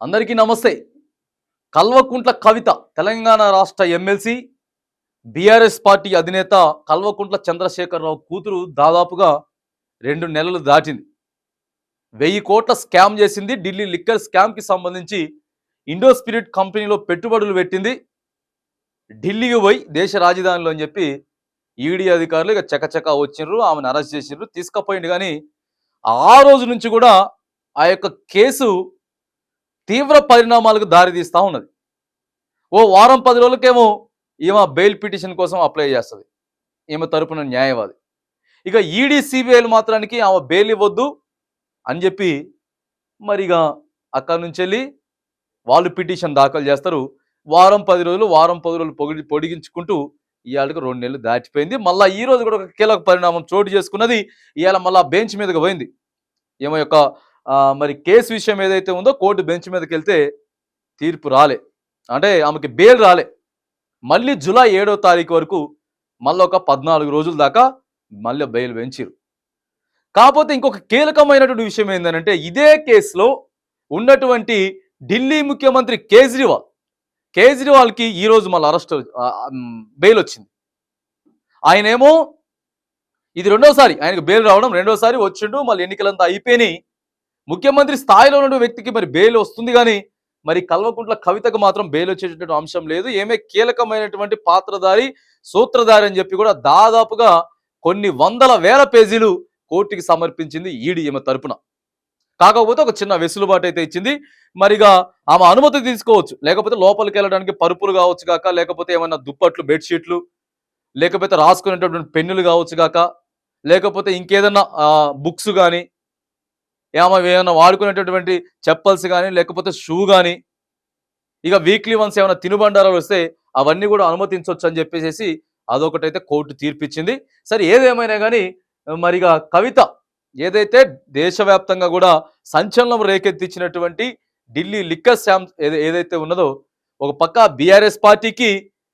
అందరికీ నమస్తే. కల్వకుంట్ల కవిత తెలంగాణ రాష్ట్ర ఎమ్మెల్సీ బీఆర్ఎస్ పార్టీ అధినేత కల్వకుంట్ల చంద్రశేఖరరావు కూతురు దాదాపుగా రెండు నెలలు దాటింది. వెయ్యి కోట్ల స్కామ్ చేసింది ఢిల్లీ లిక్కర్ స్కామ్కి సంబంధించి ఇండో స్పిరిట్ కంపెనీలో పెట్టుబడులు పెట్టింది. ఢిల్లీకి పోయి దేశ రాజధానిలో అని చెప్పి ఈడీ అధికారులు ఇక చకచక వచ్చిండ్రు ఆమెను అరెస్ట్ చేసిండ్రు తీసుకుపోయింది కానీ ఆ రోజు నుంచి కూడా ఆ యొక్క కేసు తీవ్ర పరిణామాలకు దారితీస్తూ ఉన్నది. ఓ వారం పది రోజులకేమో ఈమె బెయిల్ పిటిషన్ కోసం అప్లై చేస్తుంది. ఈమె తరపున న్యాయవాది. ఇక ఈడీ సిబిఐలు మాత్రానికి ఆమె బెయిల్ ఇవ్వద్దు అని చెప్పి మరి ఇక అక్కడి నుంచి వెళ్ళి వాళ్ళు పిటిషన్ దాఖలు చేస్తారు. వారం పది రోజులు వారం పది రోజులు పొగి పొడిగించుకుంటూ ఇవాళకి రెండు నెలలు దాటిపోయింది. మళ్ళీ ఈ రోజు కూడా ఒక కీలక పరిణామం చోటు చేసుకున్నది. ఇవాళ మళ్ళీ బెంచ్ మీదకి పోయింది. ఈమె యొక్క మరి కేసు విషయం ఏదైతే ఉందో కోర్టు బెంచ్ మీదకి వెళ్తే తీర్పు రాలే. అంటే ఆమెకి బెయిల్ రాలే. మళ్ళీ జూలై ఏడో తారీఖు వరకు మళ్ళీ ఒక పద్నాలుగు రోజుల దాకా మళ్ళీ బెయిల్ పెంచారు. కాకపోతే ఇంకొక కీలకమైనటువంటి విషయం ఏంటంటే ఇదే కేసులో ఉన్నటువంటి ఢిల్లీ ముఖ్యమంత్రి కేజ్రీవాల్ కేజ్రీవాల్కి ఈరోజు మళ్ళీ అరెస్ట్ బెయిల్ వచ్చింది. ఆయనేమో ఇది రెండోసారి ఆయనకు బెయిల్ రావడం రెండోసారి వచ్చిండు మళ్ళీ ఎన్నికలంతా అయిపోయినాయి. ముఖ్యమంత్రి స్థాయిలో ఉన్న వ్యక్తికి మరి బెయిల్ వస్తుంది కానీ మరి కల్వకుంట్ల కవితకు మాత్రం బెయిల్ వచ్చేటటువంటి అంశం లేదు. ఏమే కీలకమైనటువంటి పాత్రధారి సూత్రధారి అని చెప్పి కూడా దాదాపుగా కొన్ని వందల వేల పేజీలు కోర్టుకి సమర్పించింది ఈడీ ఈమె తరపున. కాకపోతే ఒక చిన్న వెసులుబాటు అయితే ఇచ్చింది. మరిగా ఆమె అనుమతి తీసుకోవచ్చు. లేకపోతే లోపలికి వెళ్ళడానికి పరుపులు కావచ్చు కాక లేకపోతే ఏమన్నా దుప్పట్లు బెడ్షీట్లు లేకపోతే రాసుకునేటటువంటి పెన్నులు కావచ్చు కాక లేకపోతే ఇంకేదన్నా బుక్స్ కానీ ఏమో ఏమైనా వాడుకునేటటువంటి చెప్పల్స్ కానీ లేకపోతే షూ కానీ ఇక వీక్లీ వన్స్ ఏమైనా తినుబండారాలు వస్తే అవన్నీ కూడా అనుమతించవచ్చు అని చెప్పేసి అదొకటైతే కోర్టు తీర్పిచ్చింది. సరే ఏదేమైనా కానీ మరిగా కవిత ఏదైతే దేశవ్యాప్తంగా కూడా సంచలనం రేకెత్తించినటువంటి ఢిల్లీ లిక్కర్ శామ్ ఏది- ఏదైతే ఉన్నదో ఒక పక్క బీఆర్ఎస్ పార్టీకి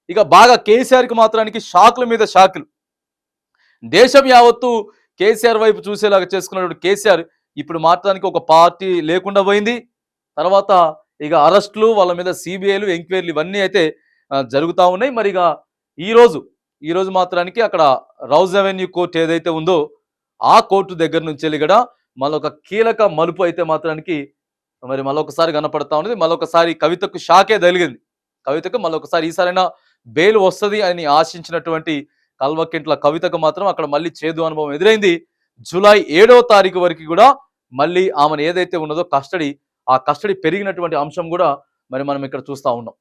ఇక బాగా కేసీఆర్కి మాత్రానికి షాకుల మీద షాకులు. దేశం యావత్తు కేసీఆర్ వైపు చూసేలాగా చేసుకున్నటువంటి కేసీఆర్ ఇప్పుడు మాత్రానికి ఒక పార్టీ లేకుండా పోయింది. తర్వాత ఇక అరెస్టులు వాళ్ళ మీద సిబిఐలు ఎంక్వైరీలు ఇవన్నీ అయితే జరుగుతూ ఉన్నాయి. మరి ఇక ఈరోజు ఈరోజు మాత్రానికి అక్కడ రౌజ్ అవెన్యూ కోర్టు ఏదైతే ఉందో ఆ కోర్టు దగ్గర నుంచి వెళ్ళి కూడా మళ్ళొక కీలక మలుపు అయితే మాత్రానికి మరి మళ్ళొకసారి కనపడతా ఉన్నది. మళ్ళొకసారి కవితకు షాకే తగిలింది. కవితకు మళ్ళొకసారి ఈసారైనా బెయిల్ వస్తుంది అని ఆశించినటువంటి కల్వకింట్ల కవితకు మాత్రం అక్కడ మళ్ళీ చేదు అనుభవం ఎదురైంది. జూలై ఏడవ తారీఖు వరకు కూడా మళ్ళీ ఆమెను ఏదైతే ఉన్నదో కస్టడీ ఆ కస్టడీ పెరిగినటువంటి అంశం కూడా మరి మనం ఇక్కడ చూస్తా ఉన్నాం.